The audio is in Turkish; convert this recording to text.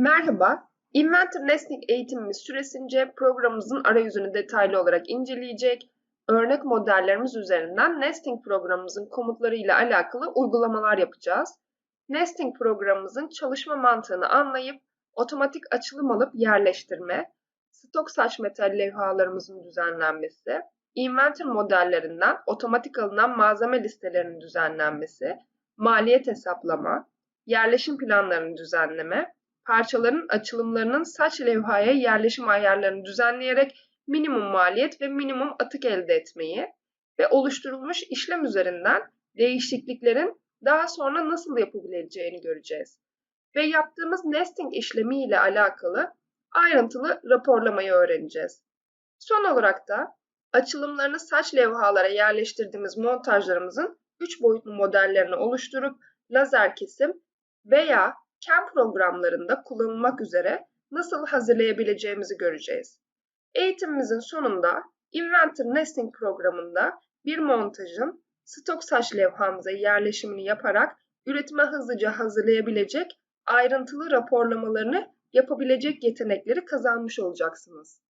Merhaba, Inventor Nesting eğitimimiz süresince programımızın arayüzünü detaylı olarak inceleyecek, örnek modellerimiz üzerinden nesting programımızın komutları ile alakalı uygulamalar yapacağız. Nesting programımızın çalışma mantığını anlayıp otomatik açılım alıp yerleştirme, stok saç metal levhalarımızın düzenlenmesi, Inventor modellerinden otomatik alınan malzeme listelerinin düzenlenmesi, maliyet hesaplama, yerleşim planlarını düzenleme, parçaların açılımlarının saç levhaya yerleşim ayarlarını düzenleyerek minimum maliyet ve minimum atık elde etmeyi ve oluşturulmuş işlem üzerinden değişikliklerin daha sonra nasıl yapılabileceğini göreceğiz. Ve yaptığımız nesting işlemi ile alakalı ayrıntılı raporlamayı öğreneceğiz. Son olarak da açılımlarını saç levhalara yerleştirdiğimiz montajlarımızın 3 boyutlu modellerini oluşturup lazer kesim veya CAM programlarında kullanılmak üzere nasıl hazırlayabileceğimizi göreceğiz. Eğitimimizin sonunda Inventor Nesting programında bir montajın stok saç levhamıza yerleşimini yaparak üretime hızlıca hazırlayabilecek ayrıntılı raporlamalarını yapabilecek yetenekleri kazanmış olacaksınız.